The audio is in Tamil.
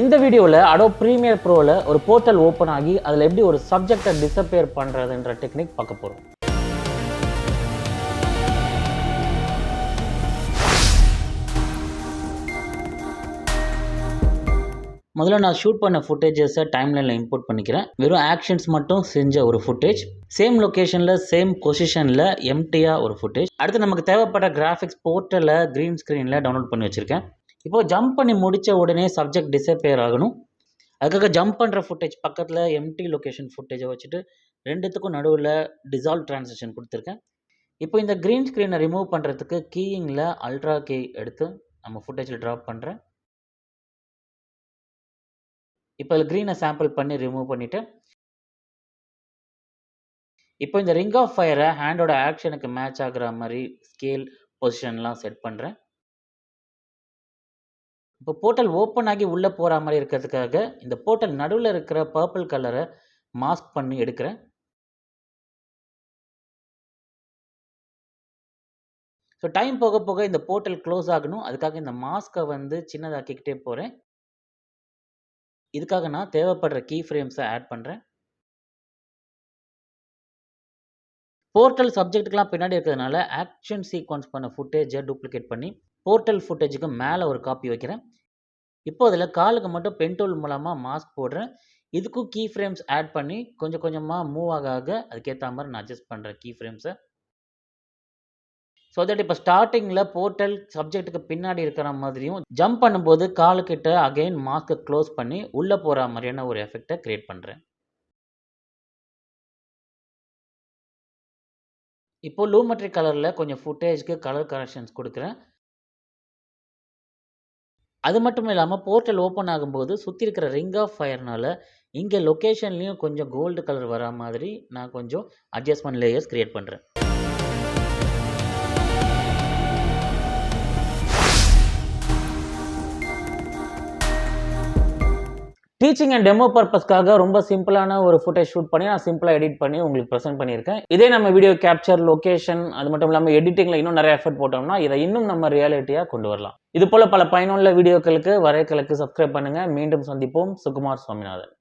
இந்த வீடியோவில் அடோ ப்ரீமியர் ப்ரோவில் ஒரு போர்ட்டல் ஓப்பன் ஆகி அதில் எப்படி ஒரு சப்ஜெக்டை டிஸப்பேர் பண்ணுறதுன்ற டெக்னிக் பார்க்க போகிறோம் முதல்ல நான் ஷூட் பண்ண ஃபுட்டேஜஸை டைம்லைனில் இம்போர்ட் பண்ணிக்கிறேன். வெறும் ஆக்ஷன்ஸ் மட்டும் செஞ்ச ஒரு ஃபுட்டேஜ் சேம் லொக்கேஷனில் சேம் பொசிஷனில் எம்டியாக ஒரு ஃபுட்டேஜ் அடுத்து நமக்கு தேவைப்பட்ட கிராஃபிக்ஸ் போர்ட்டலில் க்ரீன் ஸ்க்ரீனில் டவுன்லோட் பண்ணி வச்சுருக்கேன். இப்போது ஜம்ப் பண்ணி முடித்த உடனே சப்ஜெக்ட் டிசப்பியர் ஆகணும். அதுக்காக ஜம்ப் பண்ணுற ஃபுட்டேஜ் பக்கத்தில் எம்டி லொக்கேஷன் ஃபுட்டேஜை வச்சுட்டு ரெண்டுத்துக்கும் நடுவில் டிசால்வ் ட்ரான்சாக்ஷன் கொடுத்துருக்கேன். இப்போ இந்த க்ரீன் ஸ்க்ரீனை ரிமூவ் பண்ணுறதுக்கு கீயிங்கில் அல்ட்ரா கீ எடுத்து நம்ம ஃபுட்டேஜில் ட்ராப் பண்ணுறேன் இப்போ அதில் க்ரீனை சாம்பிள் பண்ணி ரிமூவ் பண்ணிவிட்டு இப்போ இந்த ரிங் ஆஃப் ஃபயரை ஹேண்டோட ஆக்ஷனுக்கு மேட்ச் ஆகிற மாதிரி ஸ்கேல் பொசிஷன்லாம் செட் பண்ணுறேன் இப்போ போர்ட்டல் ஓப்பன் ஆகி உள்ளே போகிற மாதிரி இருக்கிறதுக்காக இந்த போர்ட்டல் நடுவில் இருக்கிற பர்பிள் கலரை மாஸ்க் பண்ணி எடுக்கிறேன். ஸோ டைம் போக போக இந்த போர்ட்டல் க்ளோஸ் ஆகணும். அதுக்காக இந்த மாஸ்க்கை வந்து சின்னதாக்கிக்கிட்டே போகிறேன் இதுக்காக நான் தேவைப்படுற கீ ஃப்ரேம்ஸை ஆட் பண்ணுறேன் போர்ட்டல் சப்ஜெக்ட்டுக்கெலாம் பின்னாடி இருக்கிறதுனால ஆக்ஷன் சீக்வன்ஸ் பண்ண ஃபுட்டேஜை டூப்ளிகேட் பண்ணி போர்ட்டல் ஃபுட்டேஜுக்கு மேலே ஒரு காப்பி வைக்கிறேன். இப்போ அதில் காலுக்கு மட்டும் பென் டூல் மூலமாக மாஸ்க் போடுறேன். இதுக்கும் கீ ஃப்ரேம்ஸ் ஆட் பண்ணி கொஞ்சம் கொஞ்சமாக மூவ் ஆக ஆக அதுக்கேற்ற மாதிரி நான் அட்ஜஸ்ட் பண்ணுறேன் கீ ஃப்ரேம்ஸை ஸோ தட் இப்போ ஸ்டார்டிங்கில் போர்ட்டல் சப்ஜெக்ட்டுக்கு பின்னாடி இருக்கிற மாதிரியும் ஜம்ப் பண்ணும்போது காலுக்கிட்ட அகைன் மாஸ்க்கை க்ளோஸ் பண்ணி உள்ளே போகிற மாதிரியான ஒரு எஃபெக்டை க்ரியேட் பண்ணுறேன் இப்போது லூமெட்ரிக் கலரில் கொஞ்சம் ஃபுட்டேஜ்க்கு கலர் கரெக்ஷன்ஸ் கொடுக்குறேன். அது மட்டும் இல்லாமல் போர்ட்டல் ஓப்பன் ஆகும்போது சுற்றி இருக்கிற ரிங் ஆஃப் ஃபயர்னால் இங்கே லொக்கேஷன்லேயும் கொஞ்சம் கோல்டு கலர் வரா மாதிரி நான் கொஞ்சம் அட்ஜஸ்ட்மெண்ட் லேயர்ஸ் க்ரியேட் பண்ணுறேன் டீச்சிங் அண்ட் டெமோ பர்பஸ்க்காக ரொம்ப சிம்பிளான ஒரு ஃபுட்டேஜ் ஷூட் பண்ணி நான் சிம்பிளாக எடிட் பண்ணி உங்களுக்கு ப்ரெசென்ட் பண்ணியிருக்கேன். இதே நம்ம வீடியோ கேப்சர் லொக்கேஷன் அது மட்டும் இல்லாமல் எடிட்டிங்கில் இன்னும் நிறைய எஃபர்ட் போட்டோம்னா இதை இன்னும் நம்ம ரியாலிட்டியாக கொண்டு வரலாம். இது போல் பல பயனுள்ள வீடியோக்களுக்கு வரையக்களுக்கு சப்ஸ்கிரைப் பண்ணுங்கள் மீண்டும் சந்திப்போம். சுகுமார் சுவாமிநாதன்.